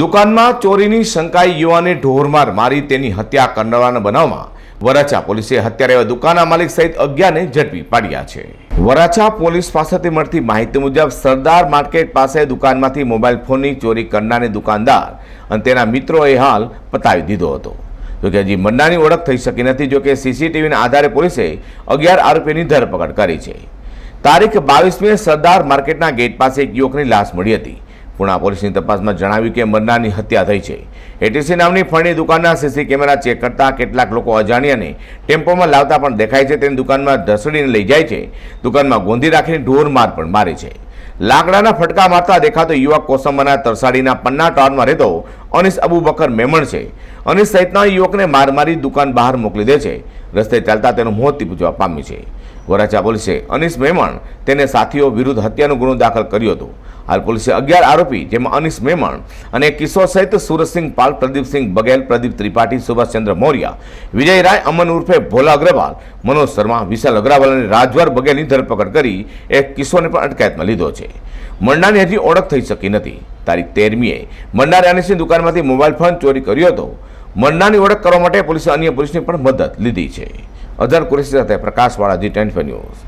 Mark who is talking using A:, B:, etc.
A: દુકાનમાં ચોરીની શંકાઈ યુવાને ઢોરમાર મારી તેની હત્યા કરનારાના બનાવમાં વરાછા પોલીસે હત્યા એવા દુકાનના માલિક સહિત અગિયારને ઝડપી પાડ્યા છે. વરાછા પોલીસ પાસેથી મળતી માહિતી મુજબ સરદાર માર્કેટ પાસે દુકાનમાંથી મોબાઈલ ફોનની ચોરી કરનારને દુકાનદાર અને તેના મિત્રોએ હાલ પતાવી દીધો હતો. જોકે હજી મંડાની ઓળખ થઈ શકી નથી જોકે સીસીટીવીના આધારે પોલીસે અગિયાર આરોપીની ધરપકડ કરી છે. તારીખ બાવીસમી સરદાર માર્કેટના ગેટ પાસે એક યુવકની લાશ મળી હતી. પુણા પોલીસની તપાસમાં જણાવ્યું કે મરનારની હત્યા થઈ છે. એટીસી નામની ફળની દુકાનના સીસી કેમેરા ચેક કરતા કેટલાક લોકો અજાણ્યાને ટેમ્પોમાં લાવતા પણ દેખાય છે. તેની દુકાનમાં ઢસડીને લઈ જાય છે. દુકાનમાં ગોંધી રાખીને ઢોર માર પણ મારે છે. લાકડાના ફટકા મારતા દેખાતો યુવક કોસંબાના તરસાડીના પન્ના ટાવરમાં રહેતો અનીસ અબુબકર મેમણ છે. અનિસ સહિતના યુવકને માર મારી દુકાન બહાર મોકલી દે છે. રસ્તે ચાલતા તેનું મોત નીપજવા પામ્યું છે. વરાછા પોલીસે અનિસ મેમણ તેને સાથીઓ વિરુદ્ધ હત્યાનો ગુનો દાખલ કર્યો હતો. હાલ પોલીસે અગિયાર આરોપી, જેમાં અનિસ મેમણ અને કિશોર સહિત સુરજસિંહ પાલ, પ્રદીપસિંહ બગેલ, પ્રદીપ ત્રિપાઠી, સુભાષચંદ્ર મૌર્ય, વિજય રાય, અમન ઉર્ફે ભોલા અગ્રવાલ, મનોજ શર્મા, વિશાલ અગ્રવાલ અને રાજવર બઘેલની ધરપકડ કરી એક કિશોરને પણ અટકાયતમાં લીધો છે. મંડાની હજી ઓળખ થઈ શકી નથી. તારીખ તેરમીએ મંડારે અનિસની દુકાનમાંથી મોબાઈલ ફોન ચોરી કર્યો હતો. મંડાની ઓળખ કરવા માટે પોલીસે અન્ય પોલીસની પણ મદદ લીધી છે. અઝર કુરેશી સાથે પ્રકાશવાળા જી ટેન ન્યૂઝ.